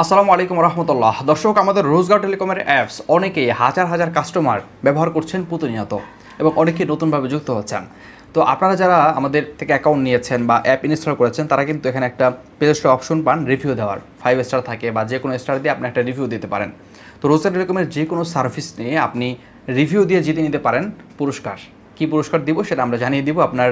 আসসালামু আলাইকুম রহমতুল্লাহ। দর্শক, আমাদের রোজগার টেলিকমের অ্যাপস অনেকেই হাজার হাজার কাস্টমার ব্যবহার করছেন প্রতিনিয়ত এবং অনেকেই নতুনভাবে যুক্ত হচ্ছেন। তো আপনারা যারা আমাদের থেকে অ্যাকাউন্ট নিয়েছেন বা অ্যাপ ইনস্টল করেছেন, তারা কিন্তু এখানে একটা প্লে স্টোর অপশন পান রিভিউ দেওয়ার। ফাইভ স্টার থাকে বা যে কোনো স্টার দিয়ে আপনি একটা রিভিউ দিতে পারেন। তো রোজগার টেলিকমের যে কোনো সার্ভিস নিয়ে আপনি রিভিউ দিয়ে জিতে নিতে পারেন পুরস্কার। কি পুরস্কার দিব সেটা আমরা জানিয়ে দিব আপনার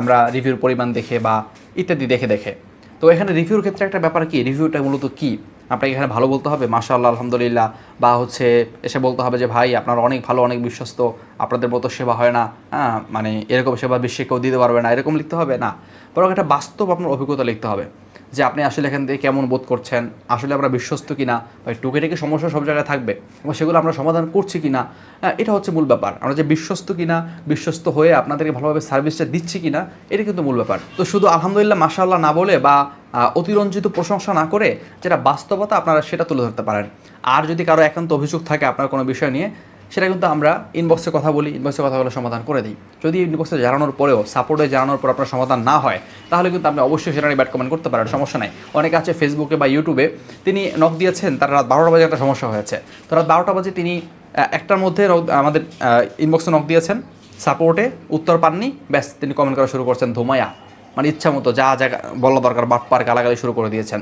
আমরা রিভিউর পরিমাণ দেখে বা ইত্যাদি দেখে দেখে। তো এখানে রিভিউর ক্ষেত্রে একটা ব্যাপার কি? রিভিউটা মূলত কি? আপনাকে এখানে ভালো বলতে হবে, মাশাআল্লাহ, আলহামদুলিল্লাহ, বা হচ্ছে এসে বলতে হবে যে, ভাই, আপনার অনেক ভালো, অনেক বিশ্বস্ত আপনাদের মতো সেবা হয় না হ্যাঁ মানে এরকম সেবা বিশ্বে কেউ দিতে পারবে না এরকম লিখতে হবে না। বরং একটা বাস্তব আপনার অভিজ্ঞতা লিখতে হবে যে আপনি আসলে এখান থেকে কেমন বোধ করছেন আসলে আমরা বিশ্বস্ত কিনা বা টুকিটাকি সমস্যা সব জায়গায় থাকবে এবং সেগুলো আমরা সমাধান করছি কিনা হ্যাঁ, এটা হচ্ছে মূল ব্যাপার। আমরা যে বিশ্বস্ত কিনা বিশ্বস্ত হয়ে আপনাদেরকে ভালোভাবে সার্ভিসটা দিচ্ছি কিনা এটা কিন্তু মূল ব্যাপার। তো শুধু আলহামদুলিল্লাহ মাশাআল্লাহ না বলে বা অতিরঞ্জিত প্রশংসা না করে যেটা বাস্তবতা আপনারা সেটা তুলে ধরতে পারেন। আর যদি কারও একান্ত অভিযোগ থাকে আপনার কোনো বিষয় নিয়ে সেটা কিন্তু আমরা ইনবক্সে কথা বলি ইনবক্সে কথা বলে সমাধান করে দিই। যদি ইনবক্সে জানানোর পরেও সাপোর্টে জানানোর পর আপনার সমাধান না হয়, তাহলে কিন্তু আপনি অবশ্যই সেটা নিয়ে ব্যাট কমেন্ট করতে পারেন, সমস্যা নাই। অনেকে আছে ফেসবুকে বা ইউটিউবে তিনি নখ দিয়েছেন, তার রাত বারোটা বাজে একটা সমস্যা হয়েছে। তো রাত বারোটা বাজে তিনি একটার মধ্যে আমাদের ইনবক্সে নখ দিয়েছেন সাপোর্টে উত্তর পাননি, ব্যাস তিনি কমেন্ট করা শুরু করছেন ধুমায়া মানে ইচ্ছা মতো যা যা বলা দরকার, বাটপার গালাগালি শুরু করে দিয়েছেন।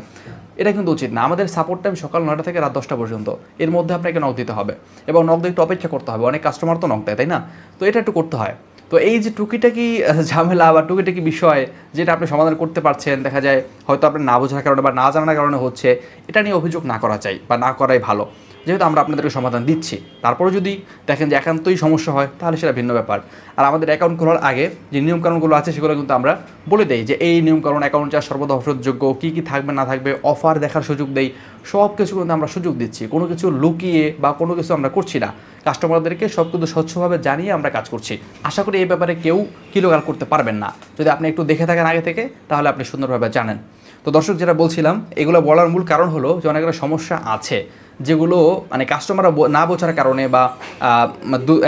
এটা কিন্তু উচিত না। আমাদের সাপোর্ট টাইম সকাল নয়টা থেকে রাত দশটা পর্যন্ত। এর মধ্যে আপনাকে নক দিতে হবে এবং নক দিয়ে একটু অপেক্ষা করতে হবে। অনেক কাস্টমার তো নক দেয়, তাই না? তো এটা একটু করতে হয়। তো এই যে টুকিটাকি ঝামেলা বা টুকিটাকি বিষয় যেটা আপনি সমাধান করতে পারছেন, দেখা যায় হয়তো আপনি না বোঝার কারণে বা না জানার কারণে হচ্ছে, এটা নিয়ে অভিযোগ না করা চাই বা না করাই ভালো। যেহেতু আমরা আপনাদেরকে সমাধান দিচ্ছি তারপরে যদি দেখেন যে একান্তই সমস্যা হয়, তাহলে সেটা ভিন্ন ব্যাপার। আর আমাদের অ্যাকাউন্ট খোলার আগে যে নিয়মকানুনগুলো আছে, সেগুলো কিন্তু আমরা বলে দেই যে এই নিয়মকানুন অ্যাকাউন্ট যা সর্বদা অফারযোগ্য কী কী থাকবে, না থাকবে অফার দেখার সুযোগ দেই, সব কিছু কিন্তু আমরা সুযোগ দিচ্ছি। কোনো কিছু লুকিয়ে বা কোনো কিছু আমরা করছি না। কাস্টমারদেরকে সব কিন্তু স্বচ্ছভাবে জানিয়ে আমরা কাজ করছি। আশা করি এই ব্যাপারে কেউ কিলোগাল করতে পারবেন না। যদি আপনি একটু দেখে থাকেন আগে থেকে, তাহলে আপনি সুন্দরভাবে জানেন। তো দর্শক, যেটা বলছিলাম, এগুলো বলার মূল কারণ হলো যে অনেকগুলো সমস্যা আছে। যেগুলো মানে কাস্টমাররা না বোঝার কারণে বা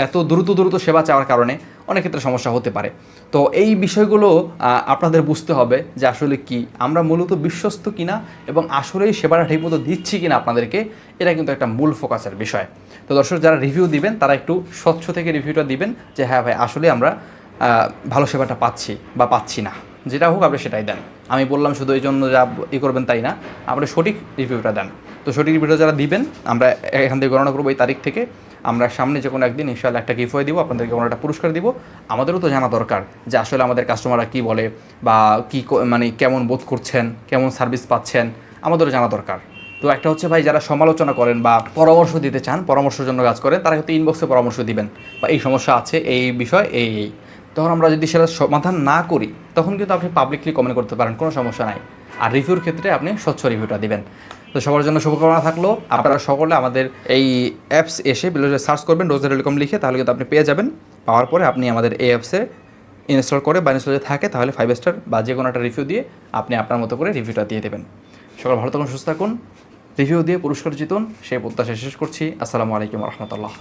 এত দ্রুত দ্রুত সেবা চাওয়ার কারণে অনেক ক্ষেত্রে সমস্যা হতে পারে। তো এই বিষয়গুলো আপনাদের বুঝতে হবে যে আসলে কি? আমরা মূলত বিশ্বস্ত কিনা এবং আসলেই সেবাটা ঠিকমতো দিচ্ছি কিনা আপনাদেরকে, এটা কিন্তু একটা মূল ফোকাসের বিষয়। তো দর্শক, যারা রিভিউ দিবেন, তারা একটু স্বচ্ছ থেকে রিভিউটা দিবেন যে হ্যাঁ ভাই, আসলে আমরা ভালো সেবাটা পাচ্ছি বা পাচ্ছি না। যেটা হোক আপনি সেটাই দেন। আমি বললাম শুধু এই জন্য যা ই করবেন তাই না। আপনি সঠিক রিভিউটা দেন। তো সঠিক রিভিউটা যারা দিবেন, আমরা এখান থেকে গণনা করব এই তারিখ থেকে। আমরা সামনে যে কোনো একদিন ইনশাল্লাহ একটা গিফট হয়ে দিব, আপনাদেরকে কোনো একটা পুরস্কার দিব। আমাদেরও তো জানা দরকার যে আসলে আমাদের কাস্টমাররা কী বলে বা কী ক- মানে কেমন বোধ করছেন, কেমন সার্ভিস পাচ্ছেন, আমাদেরও জানা দরকার। তো একটা হচ্ছে ভাই, যারা সমালোচনা করেন বা পরামর্শ দিতে চান, পরামর্শের জন্য কাজ করেন, তারা কিন্তু ইনবক্সে পরামর্শ দিবেন বা এই সমস্যা আছে, এই বিষয়, এই এই। তখন আমরা যদি সেটা সমাধান না করি, তখন কিন্তু আপনি পাবলিকলি কমেন্ট করতে পারেন, কোনো সমস্যা নাই। আর রিভিউর ক্ষেত্রে আপনি স্বচ্ছ রিভিউটা দিবেন। তো সবার জন্য শুভকামনা থাকল। আপনারা সকলে আমাদের এই অ্যাপস এসে সার্চ করবেন রোজার টেলিকম লিখে, তাহলে কিন্তু আপনি পেয়ে যাবেন। পাওয়ার পরে আপনি আমাদের এই অ্যাপসে ইনস্টল করে বা ইনস্টল যদি থাকে, তাহলে ফাইভ স্টার বা যে কোনো একটা রিভিউ দিয়ে আপনি আপনার মতো করে রিভিউটা দিয়ে দেবেন। সকল ভালো থাকুন, সুস্থ থাকুন। রিভিউ দিয়ে পুরস্কার জিতুন, সেই প্রত্যাশা শেষ করছি। আসসালামু আলাইকুম রহমতুল্লাহ।